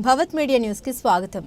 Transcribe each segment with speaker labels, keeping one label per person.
Speaker 1: భవత్ media న్యూస్కి స్వాగతం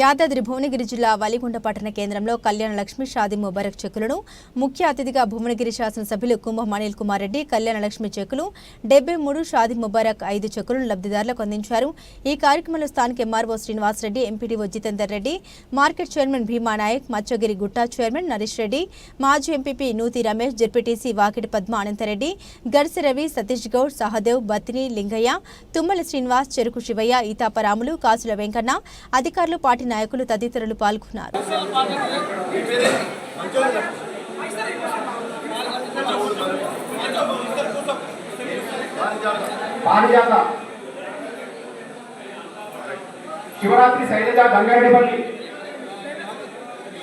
Speaker 1: యాదాద్రి భువనగిరి జిల్లా వలిగొండ పట్టణ కేంద్రంలో కళ్యాణ లక్ష్మి షాదీ ముబారక్ చెక్కులను ముఖ్య అతిథిగా భువనగిరి శాసనసభ్యులు కుంభం అనిల్ కుమార్ రెడ్డి కళ్యాణ లక్ష్మి చెక్కులు డెబ్బై మూడు షాది ముబారక్ ఐదు చెక్కులను లబ్ధిదారులకు అందించారు. ఈ కార్యక్రమంలో స్థానిక MRO Srinivasareddy MPDO Jitender Reddy market chairman Bhima Naik Matsyagiri Gutta chairman Naresh Reddy మాజీ ఎంపీపీ నూతి రమేష్ జెడ్పీటీసీ వాకిటి పద్మ అనంతరెడ్డి గర్సి రవి సతీష్ గౌడ్ సహదేవ్ బతిని లింగయ్య తుమ్మల శ్రీనివాస్ చెరుకు శివయ్య ఈతాపరాములు కాసుల వెంకన్న అధికారులు పార్టీ నాయకులు తదితరులు పాల్గొన్నారు.
Speaker 2: శివరాత్రి శైలజ గంగారెడ్డిపల్లి.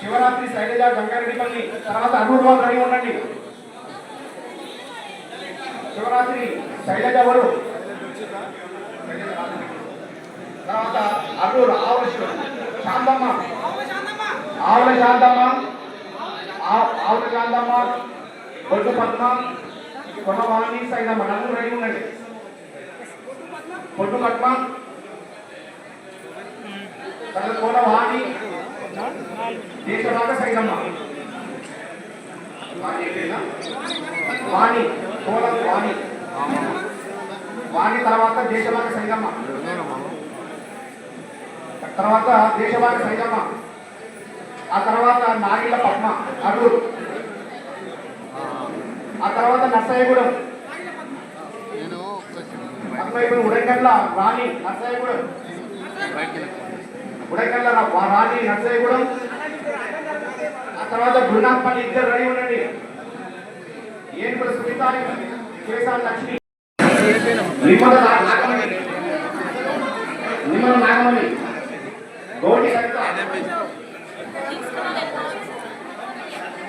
Speaker 2: శివరాత్రి శైలజ గంగారెడ్డిపల్లి. తర్వాత అన్నూరు వాళ్ళు రెడీ ఉండండి. శివరాత్రి శైలజ ఎవరు తర్వాత అన్నూరు ఆవుల శివ- శాంతమ్మ ఆవుల శాంతమ్మ ఆ- ఆవుల శాంతమ్మ బొడ్డు పద్మ కొనవాణి సైదమ్మ నలుగురు రెడీ ఉండండి పొట్టు పద్మ తర్వాత కోనవాణి దేశరాక సైదమ్మ వాణి ఏంటేనా? వాణి కోల వాణి వాణి తర్వాత దేశవాక సైదమ్మ తర్వాత దేశవాక సైదమ్మ ఆ తర్వాత నాగిళ్ళ పద్మ అడూరు ఆ తర్వాత నర్సయ్యగూడెం ఉడకల్ల రాణి నర్సయ్యగూడెం ఉడకల్ల రాణి నర్సయ్యగూడెం ఆ తర్వాత బృందాపల్లి ఇద్దరు రెడీ ఉండండి. ఏం కూడా సునీత కేసాల లక్ష్మి నిమ్మల నాగమణి. నిమ్మల నాగమణి గోటి సరిత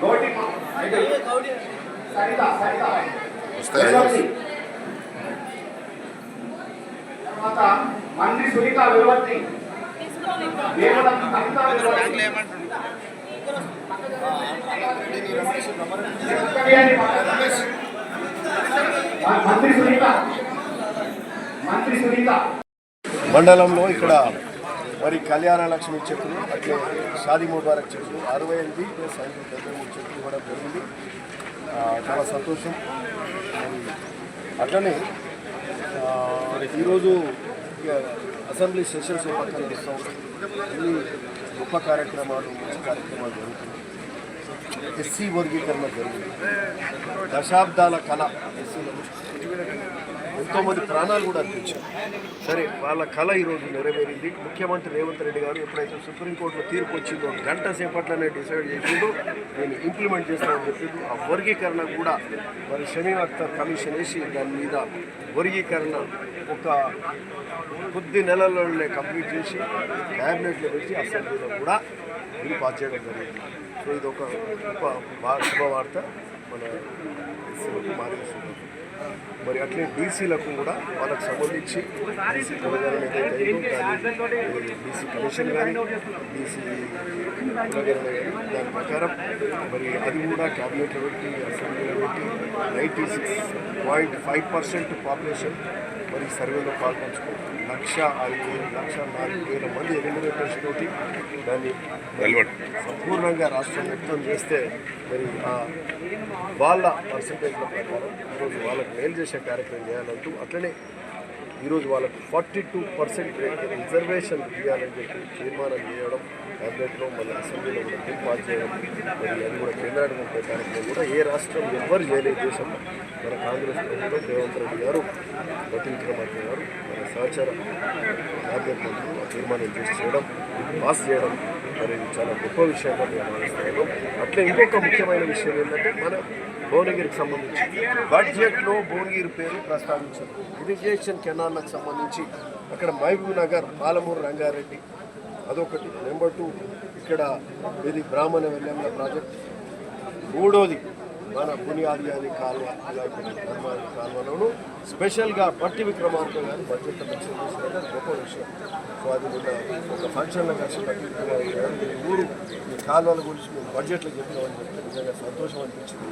Speaker 2: గోటి మా- సరిత సరిత వెలువత్తి. తర్వాత మంత్రి సునీత వెలువత్తి వేముల కవిత వెలువత్తి కళ్యాణి మ- మంత్రి సునీత. మంత్రి సునీత.
Speaker 3: మండలంలో ఇక్కడ మరి కళ్యాణ లక్ష్మి చెక్కులు అట్లే షాదీ ముబారక్ చెక్కులు అరవై ఎనిమిది ప్లస్ ఐదు డెబ్బై మూడు ఇవ్వడం జరిగింది. ఆ, చాలా సంతోషం. అట్లనే ఈరోజు అసెంబ్లీ సెషన్స్ పక్కన ఇస్తాం అన్ని గొప్ప కార్యక్రమాలు మంచి కార్యక్రమాలు జరుగుతున్నాయి. ఎస్సీ వర్గీకరణ జరుగుతుంది దశాబ్దాల కళ ఎస్సీలో. ఎంతోమంది ప్రాణాలు కూడా అర్పించారు. సరే వాళ్ళ కళ ఈరోజు నెరవేరింది. ముఖ్యమంత్రి రేవంత్ రెడ్డి గారు ఎప్పుడైతే సుప్రీంకోర్టులో తీర్పు వచ్చిందో గంట సేపట్లోనే డిసైడ్ చేసిండు. నేను ఇంప్లిమెంట్ చేస్తానని చెప్పిండు ఆ వర్గీకరణ కూడా మరి శనివార్త కమిషన్ వేసి దాని మీద వర్గీకరణ ఒక కొద్ది నెలల్లోనే కంప్లీట్ చేసి క్యాబినెట్లో పెట్టి అసెంబ్లీలో కూడా బిల్ పాస్ చేయడం జరిగింది. సో ఇది ఒక గొప్ప శుభవార్త మన మార్గదర్శకం మరి అట్లే బీసీలకు కూడా వాళ్ళకు సంబంధించి బీసీ కులగణన ఏదైతే అయిందో దాని బీసీ కమిషన్ కానీ బీసీ కులగణన దాని ప్రకారం మరి అది కూడా క్యాబినెట్లో పెట్టి అసెంబ్లీలో పెట్టి ninety six point five percent population మరి సర్వేలో పాల్పంచుకుంటుంది లక్ష ఐదు వేలు లక్ష నాలుగు వేల మంది ఎలిమినేటర్స్ తోటి దాన్ని సంపూర్ణంగా రాష్ట్రం వ్యక్తం చేస్తే వాళ్ళ పర్సంటేజ్ల ప్రకారం ఈరోజు వాళ్ళకి మేలు చేసే కార్యక్రమం చేయాలంటూ అట్లనే ఈరోజు వాళ్ళకి ఫార్టీ టూ పర్సెంట్ రిజర్వేషన్ ఇవ్వాలని చెప్పి తీర్మానం చేయడం క్యాబినెట్లో మళ్ళీ అసెంబ్లీలో కూడా బిల్ పాస్ చేయడం మరి అది కూడా కేంద్రానికి పెట్టడానికి కార్యక్రమం కూడా ఏ రాష్ట్రం ఎవ్వరు చేయలేదు దేశంలో మన కాంగ్రెస్ ప్రభుత్వం రేవంత్ రెడ్డి గారు బతుల్ విక్రమార్క గారు మన సహచర క్యాబినెట్ మంత్రులు తీర్మానం చేసి చేయడం పాస్ చేయడం మరి చాలా గొప్ప విషయంగా మేము భావిస్తున్నాము అట్లే ఇంకొక ముఖ్యమైన విషయం ఏంటంటే మన భువనగిరికి సంబంధించి బడ్జెట్లో భువనగిరి పేరు ప్రస్తావించారు. ఇరిగేషన్ కెనాల్ కెనాల్లకు సంబంధించి అక్కడ మహబూబ్ నగర్ పాలమూరు రంగారెడ్డి అదొకటి. నెంబర్ టూ ఇక్కడ ఇది బ్రాహ్మణ వెల్లెంల ప్రాజెక్ట్. మూడోది మన బునియాది అని కాలువ అలాగే ధర్మాది కాలువలోను స్పెషల్గా పట్టి విక్రమార్క గారు బడ్జెట్ మెన్షన్ గొప్ప విషయం. సో అది నిన్న ఒక ఫంక్షన్లో కలిసి పట్టి విక్రమార్క ఈ ఊరు ఈ కాలువల గురించి మేము బడ్జెట్లో చెప్పినామని చెప్తే నిజంగా సంతోషం అనిపించింది.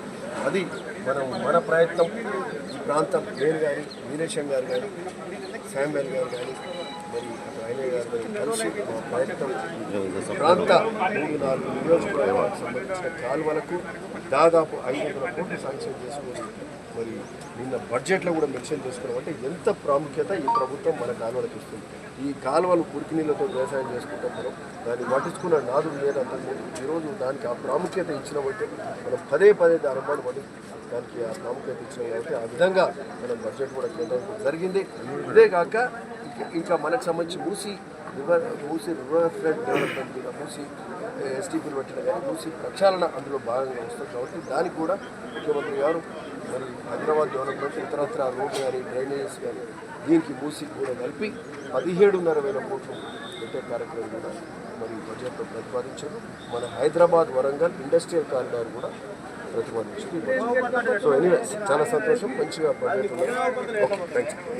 Speaker 3: అది మనం మన ప్రయత్నం ఈ ప్రాంతం నేను కానీ వీరేశం గారు కానీ శామ్యుల్ గారు కానీ కలిసి ప్రాంత మూడు నాలుగు నియోజకవర్గాలకు సంబంధించిన కాలువలకు దాదాపు ఐదు వందల కోట్లు శాంక్షన్ చేసుకొని మరి నిన్న బడ్జెట్లో కూడా మెన్షన్ చేసుకున్నాం. అంటే ఎంత ప్రాముఖ్యత ఈ ప్రభుత్వం మన కాలువలకు ఇస్తుంది. ఈ కాలువలు కురికి నీళ్ళతో వ్యవసాయం చేసుకుంటాం మనం. దాన్ని పట్టించుకున్న నాదు లేదంత ఈరోజు దానికి ఆ ప్రాముఖ్యత ఇచ్చినబట్టే మనం పదే పదే దాని అమ్మాడు పడి దానికి ఆ ప్రాముఖ్యత ఇచ్చిన కాబట్టి ఆ విధంగా మనం బడ్జెట్ కూడా కేటాయించడం జరిగింది. ఇదే కాక ఇంకా- మనకు సంబంధించి Musi river Musi river front development కూడా మూసి ఎస్టీపీలు పెట్టిన కానీ మూసి ప్రక్షాళన అందులో భాగంగా వస్తుంది. కాబట్టి దానికి కూడా ముఖ్యమంత్రి గారు మరి హైదరాబాద్ డెవలప్మెంట్ ఇతరత్ర రోడ్డు కానీ డ్రైనేజెస్ కానీ దీనికి మూసి కూడా కలిపి పదిహేడున్నర వేల కోట్లు పెట్టే కార్యక్రమం కూడా మరి బడ్జెట్లో ప్రతిపాదించారు. మన హైదరాబాద్ వరంగల్ ఇండస్ట్రియల్ కారిడార్ కూడా ప్రతిపాదించారు. సో ఎనీవేస్ చాలా సంతోషం. మంచిగా బడ్జెట్ థ్యాంక్ యూ